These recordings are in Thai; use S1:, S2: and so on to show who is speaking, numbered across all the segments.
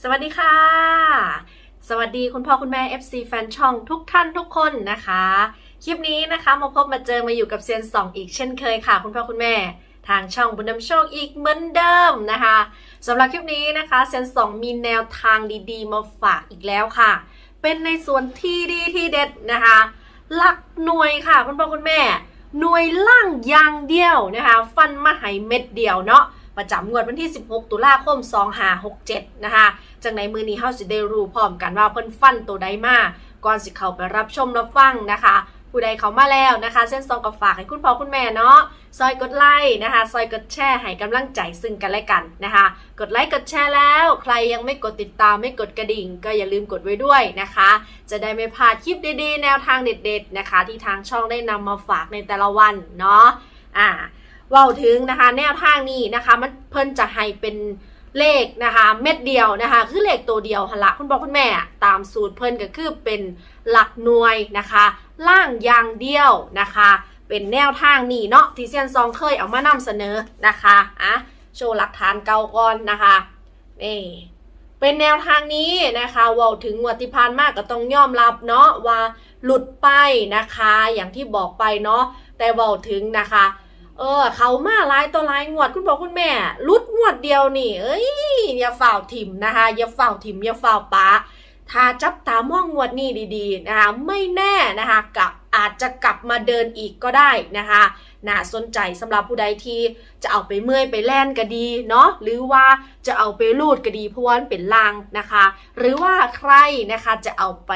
S1: สวัสดีค่ะ สวัสดีคุณพ่อคุณแม่ FC แฟนช่องทุกท่านทุกคนนะคะ คลิปนี้นะคะมาพบมาเจอมาอยู่กับเซียนสองอีกเช่นเคยค่ะ คุณพ่อคุณแม่ ทางช่องบุญนำโชคอีกเหมือนเดิมนะคะสำหรับคลิปนี้นะคะเซียนสองมีแนวทางดีๆ มาฝากอีกแล้วค่ะ เป็นในส่วนที่ดีที่เด็ดนะคะ หลักหน่วยค่ะคุณพ่อคุณแม่ หน่วยล่างอย่างเดียวนะคะ ฟันมาให้เม็ดเดียวเนาะ ประจำงวดวันที่ 16 ตุลาคม 2567 นะคะจากในมือนี้เฮาสิได้รู้พร้อมกันว่าเพิ่นฟันตัวใดมาก่อนสิเข้าไปรับชมรับฟังนะคะ ผู้ใดเข้ามาแล้วนะคะ เส้นซองกับฝากให้คุณพ่อคุณแม่เนาะซอยกดไลค์นะคะซอยกดแชร์ให้กำลังใจซึ่งกันและกันนะคะ กดไลค์กดแชร์แล้ว ใครยังไม่กดติดตามไม่กดกระดิ่ง ก็อย่าลืมกดไว้ด้วยนะคะ จะได้ไม่พลาดคลิปดีๆ แนวทางเด็ดๆนะคะ ที่ทางช่องได้นำมาฝากในแต่ละวันเนาะอ่า ว่าถึงนะคะ แนวทางนี้นะคะมันเพิ่นจะให้เป็นเลขนะคะ เม็ดเดียวนะคะ คือเลขตัวเดียวหละคุณพ่อคุณแม่ตามสูตรเพิ่นก็คือเป็นหลักหน่วยนะคะ ล่างยางเดียวนะคะ เป็นแนวทางนี้เนาะที่เซียนซองเคยเอามานำเสนอนะคะอะโชว์หลักฐานเก่าก่อนนะคะนี่เป็นแนวทางนี้นะคะว่าถึงวดที่ผ่านมากก็ต้องยอมรับเนาะว่าหลุดไปนะคะ อย่างที่บอกไปเนาะแต่ว่าถึงนะคะ เออ เขามาลายต่อลายงวดคุณพ่อคุณแม่รุดงวดเดียวนี่ เอ้ยอย่าฝ่าถิ่มนะคะอย่าฝ่าถิ่มอย่าฝ่าปะถ้าจับตามองงวดนี้ดีๆนะคะไม่แน่นะคะกับอาจจะกลับมาเดินอีกก็ได้นะคะน่าสนใจสำหรับผู้ใดที่จะเอาไปเมื่อยไปแล่นก็ดีเนาะหรือว่าจะเอาไปรูดก็ดีเพราะว่านเป็นลางนะคะ หรือว่าใครนะคะจะเอาไป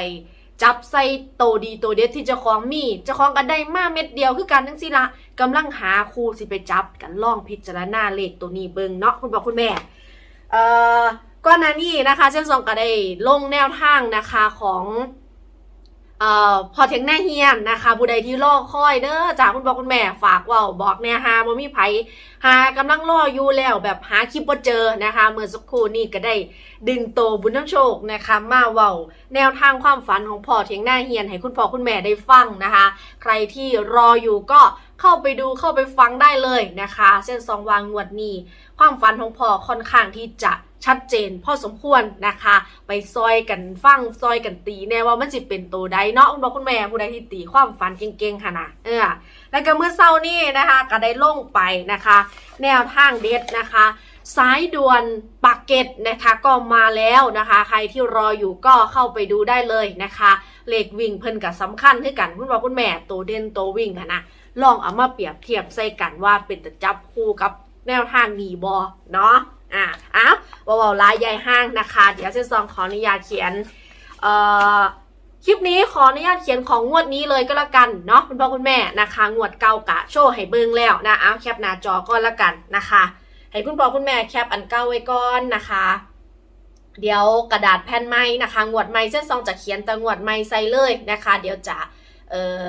S1: จับใส่โตดีโตเด็ดที่เจ้าของมีเจ้าของกันได้มาเม็ดเดียวคือกันทั้งสิละกำลังหาครูสิไปจับกันล่องพิจารณาเลขตัวนี้เบิงเนาะคุณบอกคุณแม่เอ่อก่อนหน้านี้นะคะเช่นสองก็ได้ลงแนวทางนะคะของ เอ่อพอเทงหน้าเฮียนนะคะผู้ใดที่รอคอยเด้อจากคุณพ่อคุณแม่ฝากว่าบอกแน่ฮาบ่มีไผหากำลังรออยู่แล้วแบบหาคลิปบ่เจอนะคะ เมื่อสักครู่นี้ก็ได้ดึงโตบุญน้ำโชคนะคะ มาเว้าแนวทางความฝันของพ่อเทียงหน้าเฮียนให้คุณพ่อคุณแม่ได้ฟังนะคะ ใครที่รออยู่ก็เข้าไปดูเข้าไปฟังได้เลยนะคะ เส้นสองวางงวดนี้ ความฝันของพ่อค่อนข้างที่จะ ชัดเจนพอสมควรนะคะ ไปซอยกันฟังซอยกันตีแน่ว่ามันสิเป็นตัวใดเนาะคุณพ่อคุณแม่ผู้ใดที่ตีความฝันเก่งๆค่ะนะเออแล้วก็เมื่อเช้านี้นะคะก็ได้ลงไปนะคะ แนวทางเด็ดนะคะสายด่วนปักเกตนะคะก็มาแล้วนะคะ ใครที่รออยู่ก็เข้าไปดูได้เลยนะคะเลขวิ่งเพิ่นกับสำคัญให้กันคุณพ่อคุณแม่ตัวเด่นตัววิ่งค่ะนะลองเอามาเปรียบเทียบใส่กันว่าเป็นจะจับคู่กับแนวทางนีบอเนาะ อะอ้าวเบาๆลายใหญ่ห้างนะคะ เดี๋ยวเซนซองขออนุญาตเขียนเอ่อคลิปนี้ขออนุญาตเขียนของงวดนี้เลยก็แล้วกันเนาะคุณพ่อคุณแม่นะคะ งวดเก่ากะโชว์ให้เบิ่งแล้วนะเอาวแคปหน้าจอก็แล้วกันนะคะ ให้คุณพ่อคุณแม่แคปอันเก้าไว้ก่อนนะคะเดี๋ยวกระดาษแผ่นไม้นะคะงวดไม้เส้นซองจะเขียนแต่งวดไม้ใส่เลยนะคะ เดี๋ยวจะเออ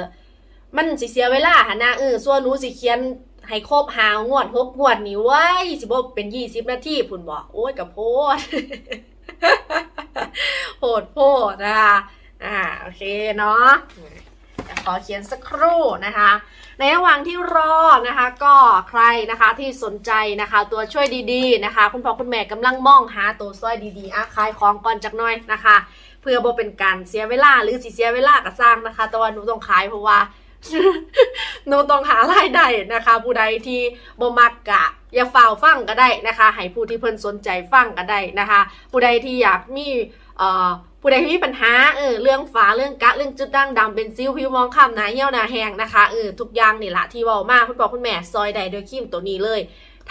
S1: มันสิเสียเวลาหนนะเออส่วนหนูสิเขียน ให้ครบหางวดหกงวดนี่ไว้ยสิบเป็นยี่สิบนาทีพุ่นบอกโอ้ยกับโพดโพดโพดนะคะอ่าโอเคเนาะขอเขียนสักครู่นะคะ ในระหว่างที่รอนะคะ ก็ใครนะคะที่สนใจนะคะ ตัวช่วยดีๆนะคะ คุณพ่อคุณแม่กำลังมองหาตัวช่วยดีๆอะขายของก่อนจักหน่อยนะคะ เพื่อบ่เป็นการเสียเวลาหรือสิเสียเวลาก็สร้างนะคะ แต่ว่าหนูต้องขายเพราะว่า หนูต้องหารายได้นะคะ ผู้ใดที่บ่มักกะ อย่าฝ่าวฟังก็ได้นะคะ ให้ผู้ที่เพิ่นสนใจฟังก็ได้นะคะ ผู้ใดที่อยากมีเอ่อผู้ใดที่มีปัญหาเออเรื่องฟ้าเรื่องกะเรื่องจุดด่างดำเป็นซิวผิวมองคล้ำหนาเหี่ยวหนาแห้งนะคะเออทุกอย่างนี่ละที่บอกมาคุณพ่อคุณแม่ซอยใดโดยครีมตัวนี้เลย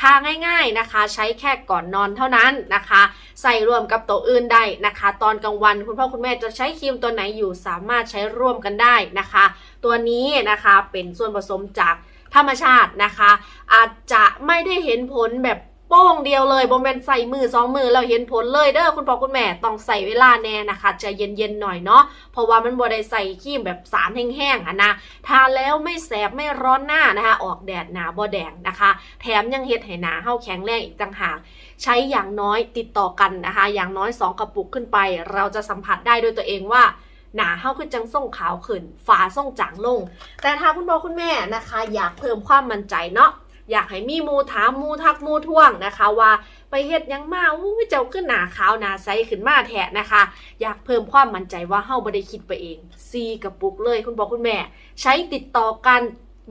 S1: ทาง่าย ๆนะคะ ใช้แค่ก่อนนอนเท่านั้นนะคะ ใส่รวมกับตัวอื่นได้นะคะ ตอนกลางวันคุณพ่อคุณแม่จะใช้ครีมตัวไหนอยู่สามารถใช้ร่วมกันได้นะคะ ตัวนี้นะคะเป็นส่วนผสมจากธรรมชาตินะคะ อาจจะไม่ได้เห็นผลแบบ โป้งเดียวเลยบ่แม่นใส่มือสองมือแล้วเห็นผลเลยเด้อคุณพ่อคุณแม่ต้องใส่เวลาแน่นะคะจะเย็นๆหน่อยเนาะเพราะว่ามันบ่ได้ใส่ครีมแบบสารแห้งๆอะนะทาแล้วไม่แสบไม่ร้อนหน้านะคะ ออกแดดหนาบ่แดงนะคะ แถมยังเฮ็ดให้หนาเฮาแข็งแรงอีกต่างหากใช้อย่างน้อยติดต่อกันนะคะ อย่างน้อย 2 กระปุกขึ้นไป เราจะสัมผัสได้ด้วยตัวเองว่าหนาเฮาคือจังส่งขาวขึ้นฝาส่งจางลง แต่ถ้าคุณพ่อคุณแม่นะคะ อยากเพิ่มความมั่นใจเนาะ อยากให้มีมูถามมูทักมูท่วงนะคะว่าไปเฮ็ดยังมาอู้ยเจ้าขึ้นหนาขาวหนาใสขึ้นมาแทะนะคะ อยากเพิ่มความมั่นใจว่าเฮาบ่ได้คิดไปเองซีกระปุกเลยคุณพ่อคุณแม่ ใช้ติดต่อกัน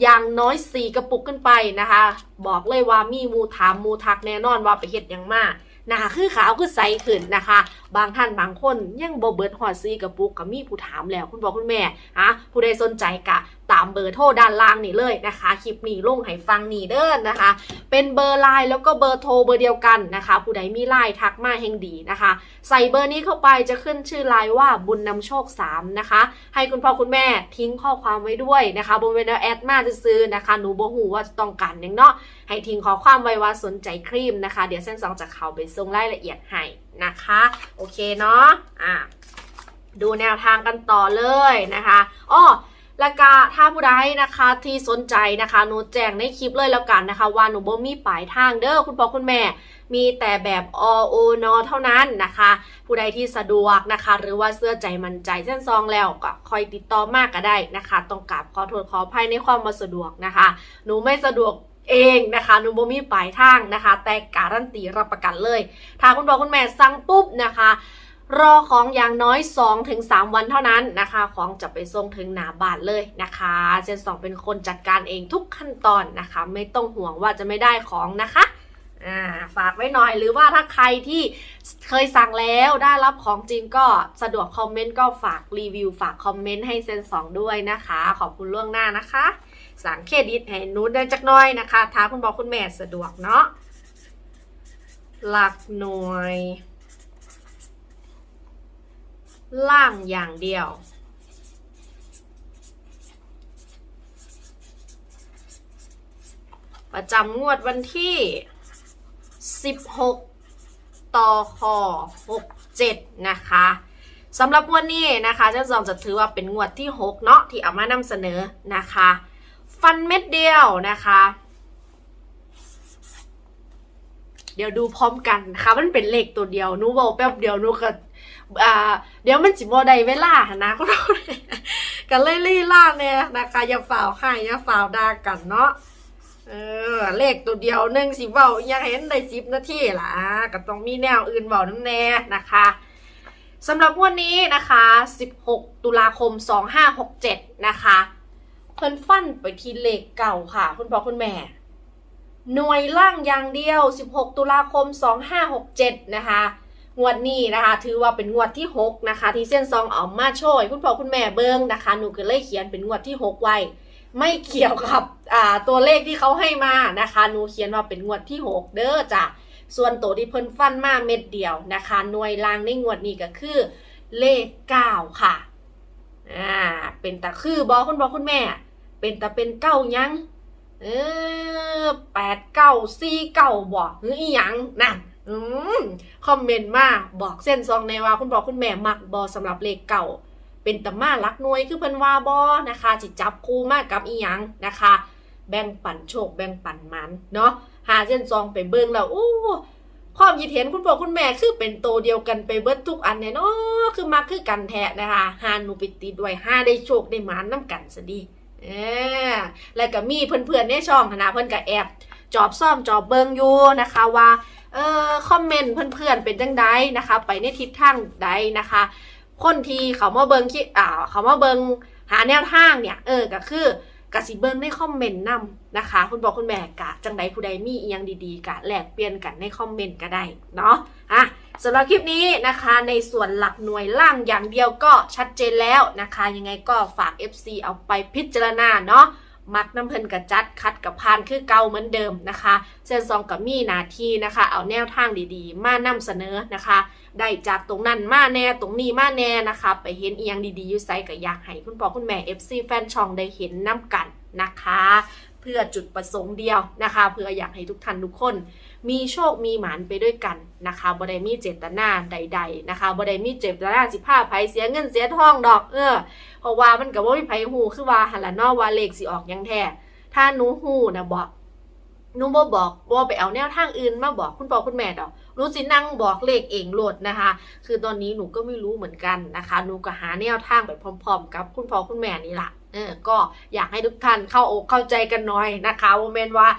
S1: อย่างน้อยสี่กระปุกขึ้นไปนะคะบอกเลยว่ามีมูถามมูทักแน่นอนว่าไปเฮ็ดยังมาหนาคือขาวคือใสขึ้นนะคะ บางท่านบางคนยังบ่เบิดหอดซีกระปุกก็มีผู้ถามแล้วคุณพ่อคุณแม่อะผู้ใดสนใจกะตามเบอร์โทรด้านล่างนี่เลยนะคะคลิปนี้ลงให้ฟังนี่เด้อนะคะ เป็นเบอร์ไลน์แล้วก็เบอร์โทรเบอร์เดียวกันนะคะ ผู้ใดมีไลน์ทักมาแห่งดีนะคะ ใส่เบอร์นี้เข้าไปจะขึ้นชื่อไลน์ว่าบุญนำโชค3นะคะ ให้คุณพ่อคุณแม่ทิ้งข้อความไว้ด้วยนะคะบนเวนแอดมาจะซื้อนะคะหนูบ่หูว่าจะต้องการหยังเนาะให้ทิ้งขอความไว้ว่าสนใจครีมนะคะ เดี๋ยวเส้นสองจะเข้าไปส่งรายละเอียดให้นะคะ โอเคเนาะอะดูแนวทางกันต่อเลยนะคะอ้อแล้วก็ถ้าผู้ใดนะคะที่สนใจนะคะหนูแจ้งในคลิปเลยแล้วกันนะคะ ว่าหนูบ่มีปลายทางเด้อคุณพ่อคุณแม่ มีแต่แบบอโอนอเท่านั้นนะคะ ผู้ใดที่สะดวกนะคะ หรือว่าเสื้อใจมันใจเส้นซองแล้วก็คอยติดต่อมากก็ได้นะคะ ต้องกราบขอโทษขออภัยในความมาสะดวกนะคะ หนูไม่สะดวก เองนะคะหนูบ่มีปลายทางนะคะ แต่การันตีรับประกันเลย ถ้าคุณพ่อคุณแม่สั่งปุ๊บนะคะ รอของอย่างน้อย 2-3 วันเท่านั้นนะคะ ของจะไปส่งถึงหนาบานเลยนะคะเจนสองเป็นคนจัดการเองทุกขั้นตอนนะคะ ไม่ต้องห่วงว่าจะไม่ได้ของนะคะฝากไว้หน่อยหรือว่าถ้าใครที่เคยสั่งแล้วได้รับของจริงก็สะดวกคอมเมนต์ก็ฝากรีวิว ฝากคอมเมนต์ให้เซนสองด้วยนะคะ ขอบคุณล่วงหน้านะคะ สั่งเครดิตให้หนูได้จักน้อยนะคะท้าคุณบอกคุณแม่สะดวกเนาะหลักหน่วย ล่างอย่างเดียว ประจำงวดวันที่ 16 ต่อคอ67 นะคะสำหรับงวดนี้นะคะเจ้าจอมจะถือว่าเป็นงวดที่ 6 เนาะที่เอามานำเสนอนะคะ ฟันเม็ดเดียวนะคะ เดี๋ยวดูพร้อมกันนะคะมันเป็นเลขตัวเดียวนูบอกแป๊บเดียวนูก็อ่าเดี๋ยวมันจิบอได้เวลานะก็เรากันเลยลี่ล่าเนี่ยนะคะอย่าฝ่าวให้อย่าฝ่าวดากันเนาะเออเลขตัวเดียวหนึ่งสิเบาอยากเห็นได้สิบนาทีล่ะก็ต้องมีแนวอื่นเบาน้ำแน่นะคะสำหรับวันนี้นะคะ 16 ตุลาคม 2567 นะคะ เพิ่นฟันไปที่เลขเก่าค่ะ คุณพ่อคุณแม่ หน่วยล่างอย่างเดียว 16 ตุลาคม 2567 นะคะ งวดนี้นะคะ ถือว่าเป็นงวดที่ 6 นะคะ ที่เส้นซองเอามาโชยคุณพ่อคุณแม่เบิ้งนะคะ หนูก็เลยเขียนเป็นงวดที่ 6 ไว้ ไม่เกี่ยวกับตัวเลขที่เขาให้มานะคะ หนูเขียนว่าเป็นงวดที่ 6 เด้อจ้ะ ส่วนตัวที่เพิ่นฟันมาเม็ดเดียวนะคะ หน่วยล่างในงวดนี้ก็คือเลข 9 ค่ะ อ่า เป็นตะคือบอคุณบอคุณแม่ เป็นแตะเป็นเก้ายังเออแปดเก้าสี่เก้าบอกหรืออีหยังนั่นอืมคอมเมนต์มาบอกเส้นซองในว่าคุณบอกคุณแม่มักบอสำหรับเลขเก่า เป็นตะมาลักนวยคือเพิ่นว่าบอนะคะจิจับคู่มากกับอีหยังนะคะ แบ่งปันโชคแบ่งปันมันเนาะหาเส้นซองไปเบิ่งแล้วอู้ความคิดเห็นคุณพ่อคุณแม่คือเป็นโตเดียวกันไปเบิดทุกอันเนี่ยเนาะคือมาคือกันแท้นะคะหาหนูไปติดไว้หาได้โชคได้หมานน้ำกันซะดี เออแล้วก็มีเพื่อนๆในช่องคณะเพื่อนก็แอบจอบซ่อมจอบเบิงอยู่นะคะว่าเออคอมเมนต์เพื่อนๆเป็นจังไดนะคะ ไปในทิศทางใดนะคะ คนที่เขามาเบิงคิดอ่าเขามาเบิงหาแนวทางเนี่ยเออก็คือกสิเบิงในคอมเมนต์นำนะคะ คุณบอกคุณแม่กะจังใดผู้ใดมีอียังดีๆกะแลกเปลี่ยนกันในคอมเมนต์ก็ได้เนาะอะ สำหรับคลิปนี้นะคะในส่วนหลักหน่วยล่างอย่างเดียวก็ชัดเจนแล้วนะคะ ยังไงก็ฝาก FC เอาไปพิจารณาเนาะมักน้ำเพลินกับจัดคัดกับพานคือเก่าเหมือนเดิมนะคะเซนซองกับมีหนาทีนะคะ เอาแนวทางดีๆ มานำเสนอนะคะ ได้จากตรงนั้นมาแน่ตรงนี้มาแน่นะคะ ไปเห็นเอียงดีๆอยู่ไซก็อยากให้คุณพ่อคุณแม่ FC แฟนช่องได้เห็นน้ำกันนะคะ เพื่อจุดประสงค์เดียวนะคะ เพื่ออยากให้ทุกท่านทุกคน มีโชคมีหมานไปด้วยกันนะคะบ่ได้มีเจตนาใด ๆ นะคะบ่ได้มีเจตนาสิพาไผเสียเงินเสียทองดอก เออเพราะว่ามันกับว่ามีไผหูคือว่าหันละนอว่าเลขสิออกยังแท้ถ้าหนูหูนะบอก หนูบ่บอกบ่ไปเอาแนวทางอื่นมาบอกคุณพ่อคุณแม่ดอกหนูสินั่งบอกเลขเองโหลดนะคะ คือตอนนี้หนูก็ไม่รู้เหมือนกันนะคะหนูก็หาแนวทางไปพร้อม ๆ กับคุณพ่อคุณแม่นี่แหละเออก็อยากให้ทุกท่านเข้าอกเข้าใจกันหน่อยนะคะโมเมนว่า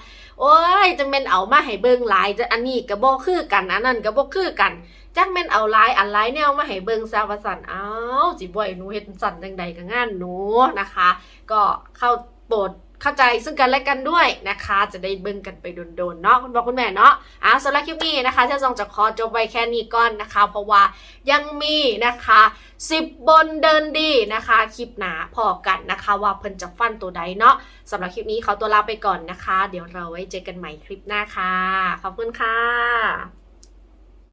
S1: โอ้ยจะเป็นเอามาให้เบิ่งหลายจะอันนี้ก็บ่คือกันอันนั้นก็บ่คือกันจักแม่นเอาหลายอันหลายแนวมาให้เบิ่งซะว่าซั่นอ้าวสิบ่ให้หนูเฮ็ดสั่นจังใดก็งานหนูนะคะ ก็เข้าโปรด เข้าใจซึ่งกันและกันด้วยนะคะ จะได้เบิ่งกันไปโดนๆเนาะคุณพ่อคุณแม่เนาะอะสำหรับคลิปนี้นะคะเที่ซองจะขอจบไว้แค่นี้ก่อนนะคะ เพราะว่ายังมีนะคะ 10 บนเดินดีนะคะคลิปหนาพอกันนะคะ ว่าเพิ่นจะฟันตัวใดเนาะสำหรับคลิปนี้เขาตัวลาไปก่อนนะคะ เดี๋ยวเราไว้เจอกันใหม่คลิปหน้าค่ะ ขอบคุณค่ะ